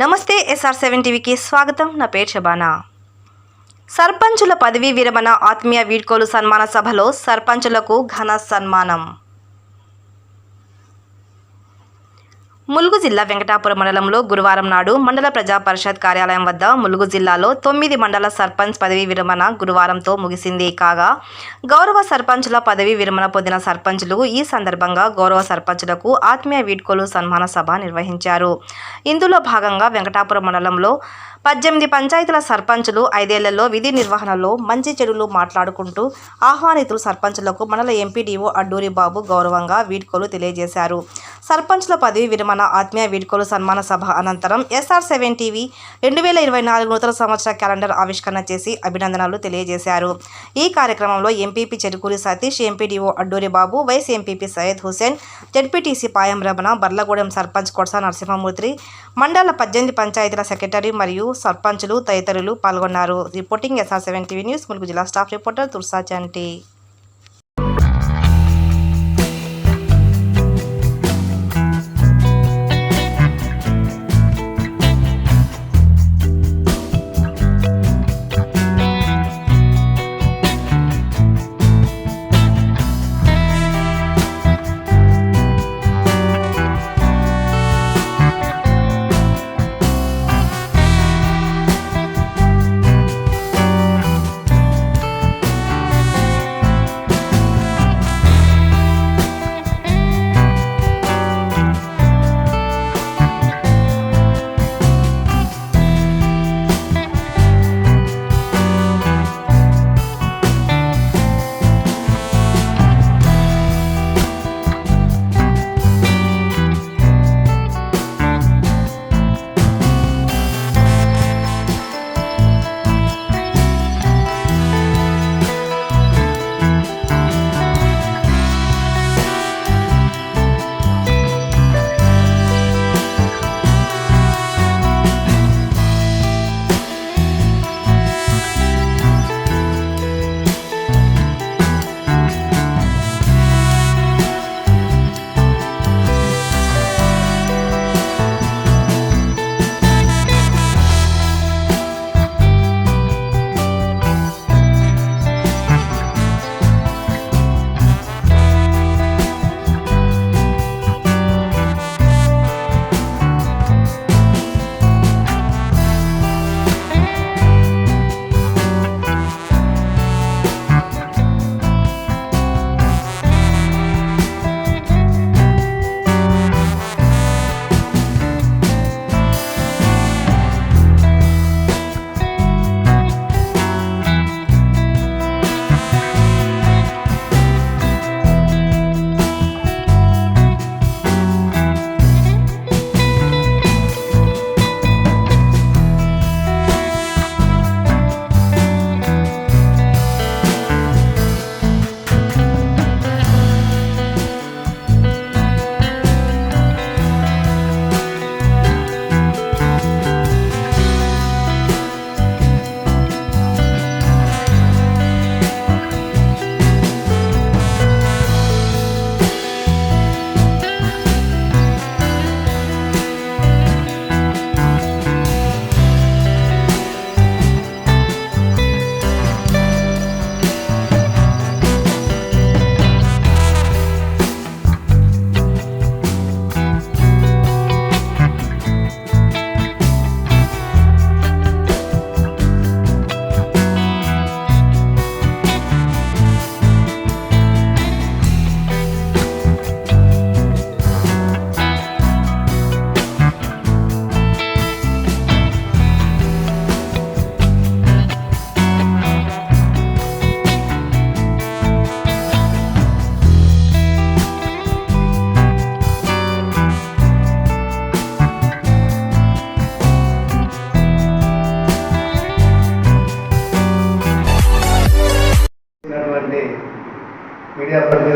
నమస్తే SR seven టీవీకి స్వాగతం. నా పేరు శబానా. సర్పంచుల పదవీ విరమణ ఆత్మీయ వీడ్కోలు సన్మాన సభలో సర్పంచులకు ఘన సన్మానం. ములుగు జిల్లా వెంకటాపురం మండలంలో గురువారం నాడు మండల ప్రజా పరిషత్ కార్యాలయం వద్ద ములుగు జిల్లాలో తొమ్మిది మండల సర్పంచ్ పదవీ విరమణ గురువారంతో ముగిసింది. కాగా గౌరవ సర్పంచుల పదవీ విరమణ పొందిన సర్పంచులు ఈ సందర్భంగా గౌరవ సర్పంచులకు ఆత్మీయ వీడ్కోలు సన్మాన సభ నిర్వహించారు. ఇందులో భాగంగా వెంకటాపురం మండలంలో పద్దెనిమిది పంచాయతీల సర్పంచులు ఐదేళ్ళలో విధి నిర్వహణలో మంచి చెడులు మాట్లాడుకుంటూ ఆహ్వానితులు సర్పంచులకు మండల ఎంపీడీఓ అడ్డూరి బాబు గౌరవంగా వీడ్కోలు తెలియజేశారు. సర్పంచుల పదవి విరమణ ఆత్మీయ వీడ్కోలు సన్మాన సభ అనంతరం ఎస్ఆర్ సెవెన్ టీవీ రెండు వేల ఇరవై నాలుగు నూతన సంవత్సర క్యాలెండర్ ఆవిష్కరణ చేసి అభినందనలు తెలియజేశారు. ఈ కార్యక్రమంలో MPP Cherukuri Satish MPDO Adduri Babu vice MPP Syed Hussain ZPTC Payam Ramana Barlagudem sarpanch Kodasa Narasimhamurthy మండల పద్దెనిమిది పంచాయతీల సెక్రటరీ మరియు సర్పంచులు తదితరులు పాల్గొన్నారు. Reporting SR seven TV news Mulugu జిల్లా స్టాఫ్ రిపోర్టర్ తుర్సా చంటి.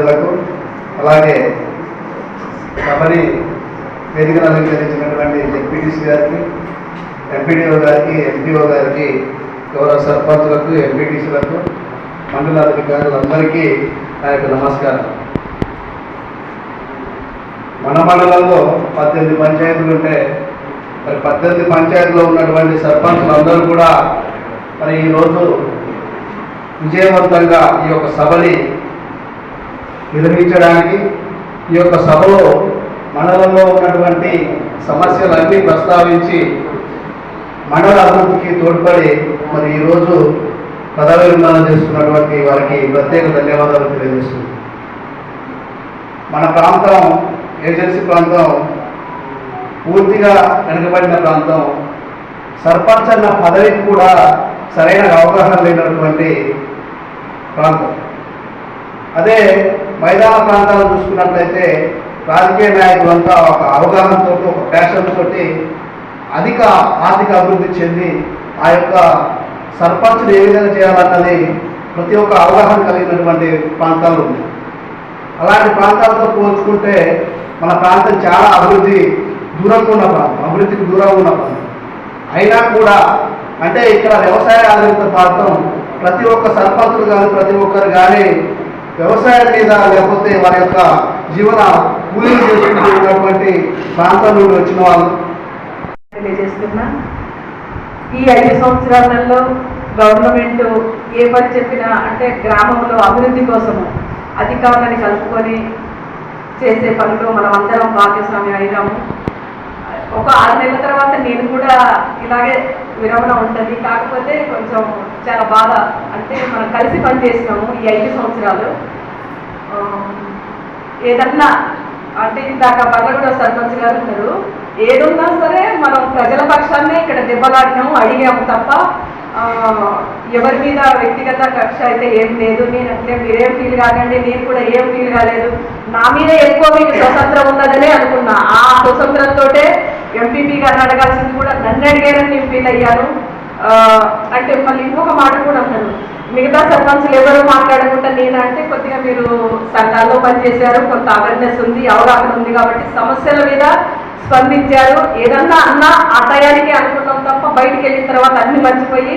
ప్రజలకు అలాగే సభని వేదికను అలంకరించినటువంటి జెడ్పీటీసీ గారికి ఎంపీడీఓ గారికి ఎంపీఓ గారికి గౌరవ సర్పంచులకు ఎంపీటీసీలకు మండల అధికారులందరికీ నా యొక్క నమస్కారం. మన మండలంలో పద్దెనిమిది పంచాయతీలు ఉంటే మరి పద్దెనిమిది పంచాయతీలో ఉన్నటువంటి సర్పంచులు అందరూ కూడా మరి ఈరోజు విజయవంతంగా ఈ యొక్క సభని నిర్మించడానికి ఈ యొక్క సభలో మండలంలో ఉన్నటువంటి సమస్యలన్నీ ప్రస్తావించి మండల అభివృద్ధికి తోడ్పడి మరి ఈరోజు పదవి విమానం చేస్తున్నటువంటి వారికి ప్రత్యేక ధన్యవాదాలు తెలియజేస్తుంది మన ప్రాంతం ఏజెన్సీ ప్రాంతం పూర్తిగా వెనుకబడిన ప్రాంతం సర్పంచ్ అన్న పదవికి కూడా సరైన అవగాహన లేనటువంటి ప్రాంతం. అదే మైదాన ప్రాంతాలు చూసుకున్నట్లయితే రాజకీయ నాయకులంతా ఒక అవగాహనతో ఒక ప్యాషన్ తోటి అధిక ఆర్థిక అభివృద్ధి చెంది ఆ యొక్క సర్పంచ్ని ఏ విధంగా చేయాలన్నది ప్రతి ఒక్క అవగాహన కలిగినటువంటి ప్రాంతాలు ఉన్నాయి. అలాంటి ప్రాంతాలతో పోల్చుకుంటే మన ప్రాంతం చాలా అభివృద్ధి దూరంగా ఉన్న ప్రాంతం అభివృద్ధికి దూరంగా ఉన్న ప్రాంతం. అయినా కూడా అంటే ఇక్కడ వ్యవసాయ ఆధారిత ప్రాంతం ప్రతి ఒక్క సర్పంచులు కానీ ప్రతి ఒక్కరు కానీ వ్యవసాయం మీద లేకపోతే వారి యొక్క జీవన కూలీలు చేసుకుంటూ ఉన్నటువంటి ప్రాంతం నుండి వచ్చిన వాళ్ళు. తెలియజేస్తున్నా. ఈ ఐదు సంవత్సరాలలో గవర్నమెంట్ ఏ పని చెప్పినా అంటే గ్రామంలో అభివృద్ధి కోసము అధికారులని కలుపుకొని చేసే పనిలో మనం అందరం భాగస్వామి అయినాము. ఒక ఆరు నెలల తర్వాత నేను కూడా ఇలాగే విరమణ ఉంటుంది. కాకపోతే కొంచెం చాలా బాధ. అంటే మనం కలిసి పని చేసినాము ఈ ఐదు సంవత్సరాలు. ఏదన్నా అంటే ఇందాక బర్లగూడ సర్పంచ్ గారు ఉన్నారు. ఏదున్నా సరే మనం ప్రజల పక్షాన్నే ఇక్కడ దెబ్బలాడినాము అడిగాము తప్ప ఎవరి మీద వ్యక్తిగత కక్ష అయితే ఏం లేదు. నేను అట్లే మీరేం ఫీల్ కాకండి నేను కూడా ఏం ఫీల్ కాలేదు. నా మీద ఎక్కువ మీకు స్వతంత్రం ఉన్నదనే అనుకున్నా. ఆ స్వతంత్రంతో ఎంపీపీ గారిని అడగాల్సింది కూడా నన్ను అడిగారని నేను ఫీల్ అయ్యాను. అంటే మళ్ళీ ఇంకొక మాట కూడా అన్నాను. మిగతా సర్పంచులు ఎవరు మాట్లాడకుండా నేను అంటే కొద్దిగా మీరు సంఘాల్లో పనిచేశారు కొంత అవేర్నెస్ ఉంది అవగాహన ఉంది కాబట్టి సమస్యల మీద స్పందించారు. ఏదన్నా అన్నా ఆ టయానికి అనుకున్నాం తప్ప బయటికి వెళ్ళిన తర్వాత అన్ని మర్చిపోయి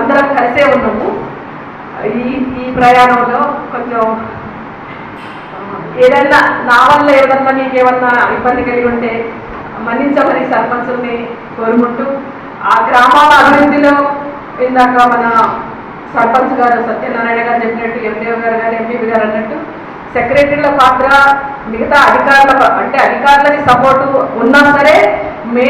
అందరం కలిసే ఉన్నాము. ఈ ఈ ప్రయాణంలో కొంచెం ఏదన్నా నా వల్ల ఏదన్నా మీకు ఏమన్నా ఇబ్బంది కలిగి ఉంటే మన్నించమని సర్పంచుల్ని కోరుకుంటూ ఆ గ్రామాల అభివృద్ధిలో ఇందాక మన సర్పంచ్ గారు సత్యనారాయణ గారు చెప్పినట్టు ఎండిఓ గారు గారు ఎంపీపీ గారు అన్నట్టు సెక్రటరీల పాత్ర మిగతా అధికారుల అంటే అధికారులని సపోర్టు ఉన్నా సరే మే